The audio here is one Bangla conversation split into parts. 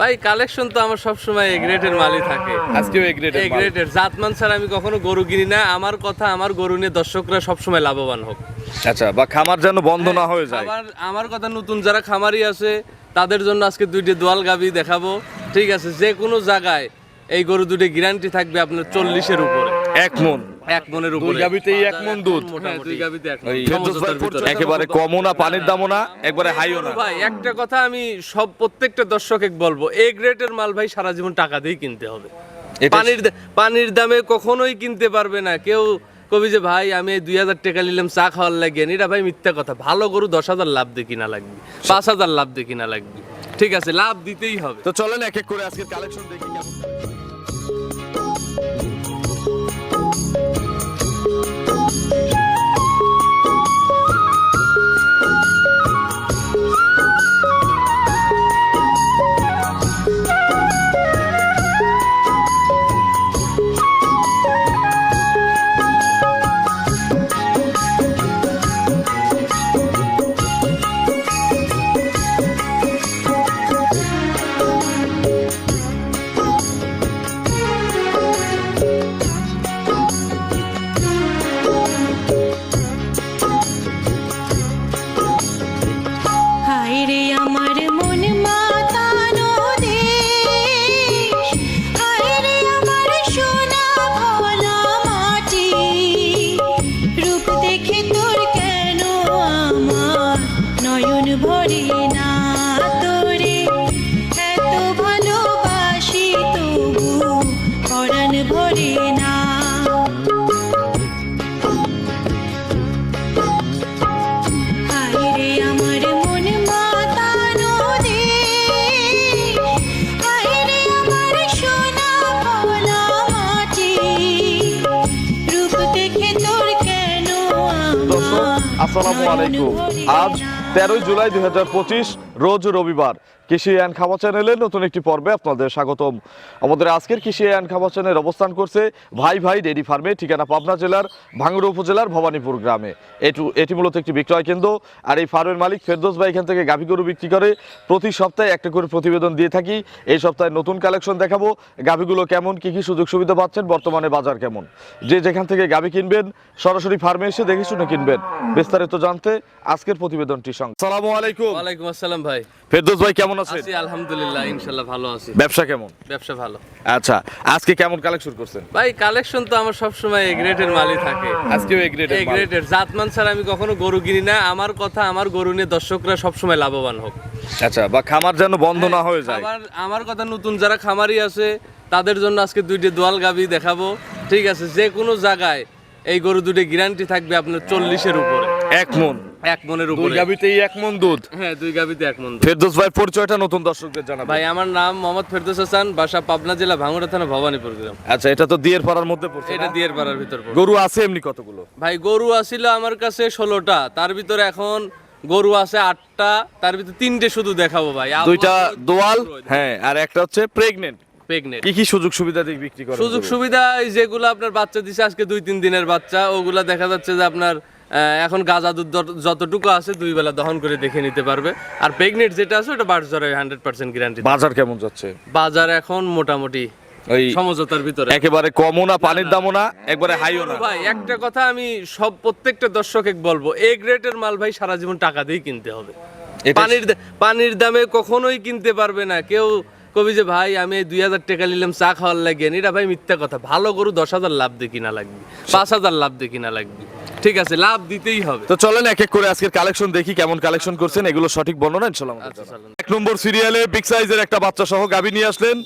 ভাই কালেকশন তো আমার সবসময় এ গ্রেডের মালই থাকে। আজকেও এই গ্রেডের এ গ্রেডের জাতমান ছাড়া আমি কখনো গরু কিনি না। আমার কথা আমার গরু নিয়ে দর্শকরা সবসময় লাভবান হোক। আচ্ছা বা খামার যেন বন্ধ না হয়ে যায়। আমার আমার কথা নতুন যারা খামারি আছে তাদের জন্য আজকে দুইটি দোয়াল গাবি দেখাবো। ঠিক আছে যে কোনো জায়গায় এই গরু দুটি গ্যারান্টি থাকবে আপনার চল্লিশের উপরে। এক মন। এক মনের দুই উপরে গাবিতেই এক মন দুধ। হ্যাঁ, দুই গাবিতে এক সমঝোতার ভিতরে। একেবারে কমও না পানির দামও না একবারে হাইও না। ভাই একটা কথা আমি সব প্রত্যেকটা দর্শক বলব এ গ্রেডের মাল ভাই সারা জীবন টাকা দিয়ে কিনতে হবে। পানির পানির দামে কখনোই কিনতে পারবে না। কেউ কবি যে ভাই আমি দুই হাজার টাকা নিলাম চা খাওয়ার লাগে। এটা ভাই মিথ্যা কথা। ভালো গরু দশ হাজার লাভ দিয়ে কিনা লাগবে পাঁচ হাজার লাভ দিয়ে কিনা লাগবে। ঠিক আছে লাভ দিতেই হবে। তো চলেন এক এক করে আজকের কালেকশন দেখি। কেমন আসসালামু আলাইকুম। আজ তেরোই জুলাই দু হাজার পঁচিশ রোজ রবিবার। কৃষি অ্যান্ড খাবার চ্যানেলের নতুন একটি পর্বে আপনাদের স্বাগতম। আমাদের আজকের কৃষি অ্যান্ড খাবার চ্যানেল অবস্থান করছে ভাই ভাই ডেরি ফার্মে ঠিকানা পাবনা জেলার ভাঙ্গুড়া উপজেলার ভবানীপুর গ্রামে। এটু এটি মূলত একটি বিক্রয় কেন্দ্র আর এই ফার্মের মালিক ফেরদোস ভাই এখান থেকে গাভী গরু বিক্রি করে প্রতি সপ্তাহে একটা করে প্রতিবেদন দিয়ে থাকি। এই সপ্তাহে নতুন কালেকশন দেখাবো গাভীগুলো কেমন কি কি সুযোগ সুবিধা পাচ্ছেন বর্তমানে বাজার কেমন। যে যেখান থেকে গাভী কিনবেন সরাসরি ফার্মে এসে দেখে শুনে কিনবেন। বিস্তারিত জানতে আজকের প্রতিবেদনটি সঙ্গে। সালামু আলাইকুম। ওয়ালাইকুম আসসালাম ভাই। ফেরদোস ভাই কেমন আছেন? আছি আলহামদুলিল্লাহ ইনশাল্লাহ ভালো আছি। ব্যবসা কেমন? ব্যবসা ভালো। আচ্ছা আজকে কেমন কালেকশন করছেন? ভাই কালেকশন তো আমার সবসময় এ গ্রেডের মালই থাকে। আজকেও এই গ্রেডের এ গ্রেডের জাতমান ছাড়া আমি কখনো গরু কিনি না। আমার কথা আমার গরু নিয়ে দর্শকরা সবসময় লাভবান হোক। আচ্ছা বা খামার যেন বন্ধ না হয়ে যায়। আমার আমার কথা নতুন যারা খামারি আছে তাদের জন্য আজকে দুইটি দোয়াল গাবি দেখাবো। ঠিক আছে যে কোনো জায়গায় এই গরু দুটি গ্যারান্টি থাকবে আপনার চল্লিশের উপরে। এক মন। এক মনের দুই গাবিতেই এক মন দুধ। হ্যাঁ দুই গাবিতে এক মন ফেরদৌস ভাই পরিচয়টা নতুন দর্শকদের জানাবেন। ভাই আমার নাম মোহাম্মদ ফেরদৌস হাসান বাসা পাবনা জেলা ভাঙড়া থানা ভবানীপুর গ্রাম। আচ্ছা এটা তো দিয়ের পাড়ার মধ্যে পড়ছে এটা দিয়ের পাড়ার ভিতর পড়ে। গরু আছে এমনি কতগুলো? ভাই গরু আমার কাছে ষোলোটা। তার ভিতরে এখন গরু আছে আটটা তার ভিতরে তিনটে শুধু দেখাবো ভাই। দুইটা দোয়াল হ্যাঁ আর একটা হচ্ছে প্রেগনেন্ট প্রেগনেন্ট কি কি সুযোগ সুবিধা দিয়ে বিক্রি করে সুযোগ সুবিধা এই যেগুলো আপনার বাচ্চা দিছে আজকে দুই তিন দিনের বাচ্চা ওগুলা দেখা যাচ্ছে যে আপনার এখন গাজা দুধ যতটুকু আছে দুই বেলা দহন করে দেখে নিতে পারবে। আর প্রেগনেন্ট যেটা আছে ওটা বাড় জ্বরে হান্ড্রেড পার্সেন্ট গ্যারান্টি বাজার কেমন যাচ্ছে? বাজার এখন মোটামুটি সমঝোতার ভিতরে। একেবারে কমও না পানির দামও না একবারে হাইও না। ভাই একটা কথা আমি সব প্রত্যেকটা দর্শক বলব এ গ্রেডের মাল ভাই সারা জীবন টাকা দিয়ে কিনতে হবে। পানির পানির দামে কখনোই কিনতে পারবে না। কেউ কবি যে ভাই আমি এই দুই হাজার টাকা নিলাম চা খাওয়ার লাগে এটা ভাই মিথ্যা কথা। ভালো গরু দশ হাজার লাভ দিয়ে কিনা লাগবে পাঁচ হাজার লাভ দিয়ে কিনা লাগবে। ঠিক আছে লাভ দিতেই হবে। তো চলেন এক এক করে আজকের কালেকশন দেখি কেমন কালেকশন করছেন। এগুলো সঠিক বর্ণনা আমাদের আচ্ছা। এক নম্বর সিরিয়ালে বিগ সাইজের একটা বাচ্চা সহ গাভী নিয়ে আসলেন।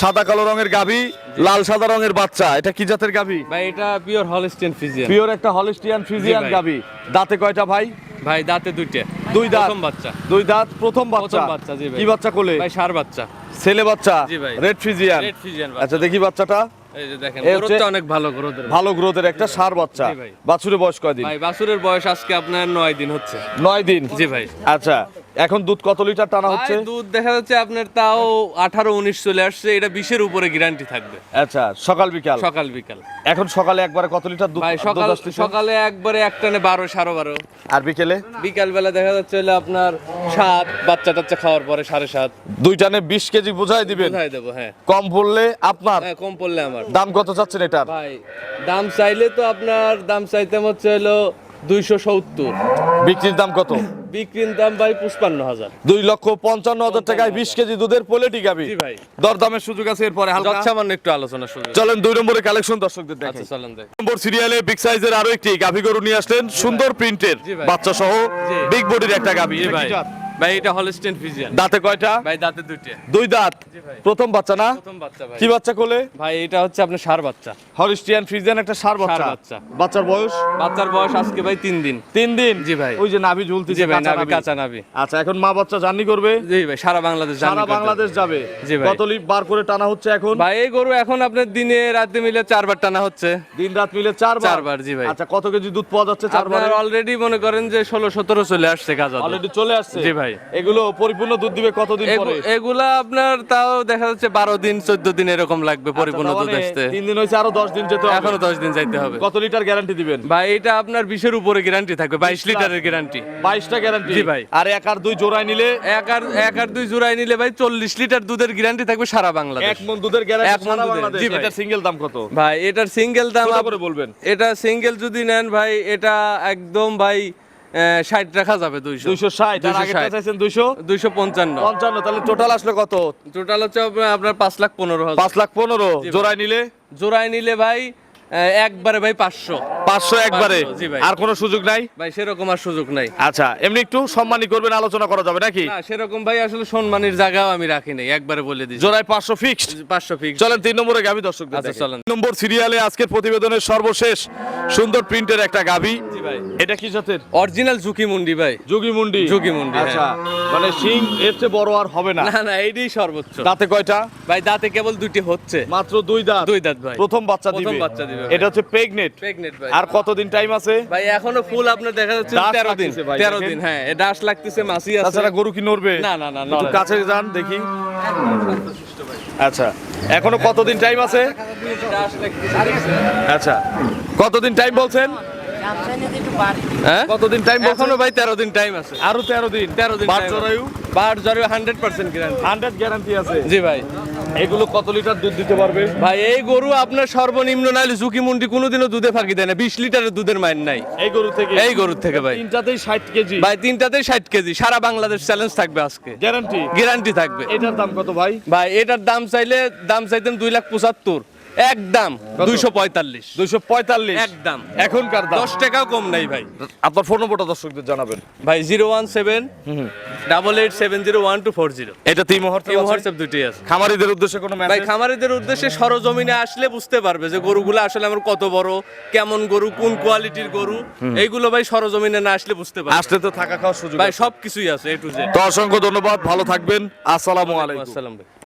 সাদা কালো রঙের গাভী লাল সাদা রঙের বাচ্চা। এটা কি জাতের গাভী? ভাই এটা পিওর হলিস্টিয়ান ফিজিয়ান পিওর একটা হলিস্টিয়ান ভাই। গাভী। দাঁতে কয়টা ভাই? ভাই দাঁতে দুইটা। দুই দাঁত। প্রথম বাচ্চা। দুই দাঁত প্রথম বাচ্চা। বাচ্চা, জি ভাই। কি বাচ্চা কোলে? ভাই সার বাচ্চা। ছেলে বাচ্চা? জি ভাই। রেড ফিজিয়ান রেড ফিজিয়ান আচ্ছা দেখি বাচ্চাটা। এই যে দেখেন গ্রোথটা অনেক ভালো গ্রোথ ভালো গ্রোথের একটা সার বাচ্চা। বাছুরের বয়স কয়দিন? ভাই বাসুরের বয়স আজকে আপনার নয় দিন হচ্ছে। নয় দিন? জি ভাই। আচ্ছা। এখন দুধ কত লিটার টানা হচ্ছে? দুধ দেখা যাচ্ছে আপনার তাও আঠারো উনিশ চলে আসছে এটা বিশের উপরে গ্যারান্টি থাকবে। আচ্ছা সকাল বিকাল? সকাল বিকাল। এখন সকালে একবারে কত লিটার দুধ সকাল? সকালে একবারে এক টানে বারো সাড়ে বারো। আর বিকেলে? বিকাল বেলা দেখা যাচ্ছে হলো আপনার সাত বাচ্চা টাচ্চা খাওয়ার পরে সাড়ে সাত। দুই টানে বিশ কেজি বোঝাই দিবেন? কোথায় দেবো হ্যাঁ। কম পড়লে আপনার? হ্যাঁ কম পড়লে আমার। দাম কত চাচ্ছেন এটার? ভাই দাম চাইলে তো আপনার দাম চাইতে হচ্ছে হলো দুইশো সত্তর। বিক্রির দাম কত? বিক্রির দাম ভাই পঁচপান্ন হাজার। দুই লক্ষ পঞ্চান্ন হাজার টাকায় বিশ কেজি দুধের পোলেটি গাবি। ভাই। দরদামের সুযোগ আছে এরপরে হালকা। সামান্য একটু আলোচনা চলেন দুই নম্বরে কালেকশন দর্শকদের দেখাচ্ছি চলেন নম্বর সিরিয়ালে বিগ সাইজের আরও একটি গাভি গরু নিয়ে আসলেন সুন্দর প্রিন্টের বাচ্চা সহ বিগ বডির একটা গাভি। ভাই? ভাই এটা হলস্টেন ফিজিয়ান দাঁতে কয়টা? ভাই দাঁতে দুইটা। দুই দাঁত। প্রথম বাচ্চা না? প্রথম বাচ্চা ভাই। কি বাচ্চা কোলে? ভাই এটা হচ্ছে আপনার সার বাচ্চা। হরিস্টিয়ান ফ্রিজিয়ান একটা সার বাচ্চা। বাচ্চা। বাচ্চার বয়স? বাচ্চার বয়স আজকে ভাই তিন দিন। তিন দিন? জি ভাই। ওই যে নাভি ঝুলতেছে জি ভাই নাভি। কাঁচা নাবি আচ্ছা এখন মা বাচ্চা জার্নি করবে? জি ভাই সারা বাংলাদেশ জার্নি সারা বাংলাদেশ যাবে। জি ভাই। কত বার করে টানা হচ্ছে এখন? ভাই এই গরু এখন আপনার দিনে রাতে মিলে চারবার টানা হচ্ছে। দিন রাত মিলে চারবার? চারবার, জি ভাই। আচ্ছা কত কেজি দুধ পাওয়া যাচ্ছে চারবার? অলরেডি মনে করেন যে ষোলো সতেরো চলে আসছে কাজ অলরেডি চলে আসছে? জি ভাই। এগুলো পরিপূর্ণ দুধ দিবে কতদিন পরে? এগুলা আপনার তাও দেখা যাচ্ছে বারো দিন চোদ্দ দিন এরকম লাগবে পরিপূর্ণ আচ্ছা, দুধ মানে আসতে। তিন দিন হয়েছে আরও দশ দিন যেতে হবে। এখনও দশ দিন যাইতে হবে। কত লিটার গ্যারান্টি দিবেন? ভাই এটা আপনার বিশের উপরে গ্যারান্টি থাকবে বাইশ লিটারের গ্যারান্টি বাইশটা গ্যারান্টি জি ভাই। আর এক আর দুই জোড়ায় নিলে? এক আর এক আর দুই জোড়াই নিলে ভাই চল্লিশ লিটার দুধের গ্যারান্টি থাকবে সারা বাংলাদেশ। এক মন দুধের গ্যারান্টি এক মণ সারা দুধের, বাংলাদেশ। জি ভাই। এটা সিঙ্গেল দাম কত? ভাই এটার সিঙ্গেল দাম ছোট আপ- করে বলবেন। এটা সিঙ্গেল যদি নেন ভাই এটা একদম ভাই ষাট রাখা যাবে দুইশো। দুইশো ষাট আর আগেরটা চাইছেন দুইশো? দুইশো পঞ্চান্ন। পঞ্চান্ন তাহলে টোটাল আসলে কত? টোটাল হচ্ছে আপনার- পাঁচ লাখ পনেরো হাজার। পাঁচ লাখ পনেরো। জোড়ায় নিলে? জোড়ায় নিলে ভাই একবারে ভাই পাঁচশো। পাঁচশো একবারে? জি ভাই। আর কোনো সুযোগ নাই? ভাই সেরকম আর সুযোগ নাই। আচ্ছা এমনি একটু করবেন আলোচনা করা যাবে নাকি? না সেরকম ভাই আসলে সম্মানের জায়গাও আমি রাখি নাই একবারে বলে দিচ্ছি। জোড়ায় পাঁচশো ফিক্সড পাঁচশো ফিক্স চলেন তিন নম্বরে গাভি দর্শক আচ্ছা, চলেন। নম্বর সিরিয়ালে আজকের প্রতিবেদনের সর্বশেষ সুন্দর প্রিন্টের একটা গাভি এটা কি জাতের? অরিজিনাল ঝুঁকি মুন্ডি ভাই। যোগী মুন্ডি। যোগী মুন্ডি, হ্যাঁ। আচ্ছা মানে সিং এর চেয়ে বড় আর হবে না। না না এইটাই সর্বোচ্চ। দাঁতে কয়টা? ভাই দাঁতে কেবল দুইটি হচ্ছে। মাত্র দুই দাঁত। দুই দাঁত ভাই। প্রথম বাচ্চা প্রথম দিবে। বাচ্চা দিবে। এটা হচ্ছে প্রেগনেট ভাই। আর কতদিন টাইম আছে? ভাই এখনও ফুল আপনার দেখা যাচ্ছে দাঁত তেরো দিন। লাগতেছে ভাই, তেরো দেখেন। দিন হ্যাঁ এ ডাস লাগতেছে মাসি আছে। তাছাড়া গরু কি নড়বে? না, না, না, একটু কাছে যান দেখি। আচ্ছা এখনও কতদিন টাইম আছে? ডাস লাগতেছে আচ্ছা কতদিন টাইম বলছেন? কতদিন টাইম বলছেন ভাই তেরো দিন টাইম আছে। আরও তেরো দিন। তেরো দিন বাট time আছে। জরায়ু hundred percent guarantee hundred guarantee আছে? জি ভাই। এগুলো কত লিটার দুধ দিতে পারবে? ভাই এই গরু আপনার সর্বনিম্ন নাইলে ঝুঁকি মুন্ডি কোনোদিনও দুধে ফাঁকি দেয় না। বিশ লিটারের দুধের মাইন নাই। এই গরু থেকে? এই গরুর থেকে ভাই। তিনটাতেই ষাট কেজি। ভাই তিনটাতেই ষাট কেজি। সারা বাংলাদেশ চ্যালেঞ্জ থাকবে আজকে। গ্যারান্টি গ্যারান্টি থাকবে। এটার দাম কত ভাই? ভাই এটার দাম চাইলে দাম চাইতেন দুই লাখ পঁচাত্তর। একদম। দুইশো পঁয়তাল্লিশ। দুইশো পঁয়তাল্লিশ? একদম। এখনকার দশ টাকাও কম নাই ভাই। আপনার ফোন নম্বরটা দর্শকদের জানাবেন। ভাই zero one seven double eight seven zero one two four zero. এটা তিন হোয়াটসঅ্যাপ দুটি আছে? খামারিদের উদ্দেশ্যে কোনো ভাই খামারিদের উদ্দেশ্যে সরজমিনে আসলে বুঝতে পারবে যে গরুগুলো আসলে আমার কত বড় কেমন গরু কোন কোয়ালিটির গরু। এইগুলো ভাই সরজমিনে না আসলে বুঝতে পারবে। আসলে তো থাকা খাওয়ার সুযোগ ভাই। সব কিছুই আছে এ টু জেড তো অসংখ্য ধন্যবাদ ভালো থাকবেন। আসসালামু আলাইকুম। আসসালাম ভাই।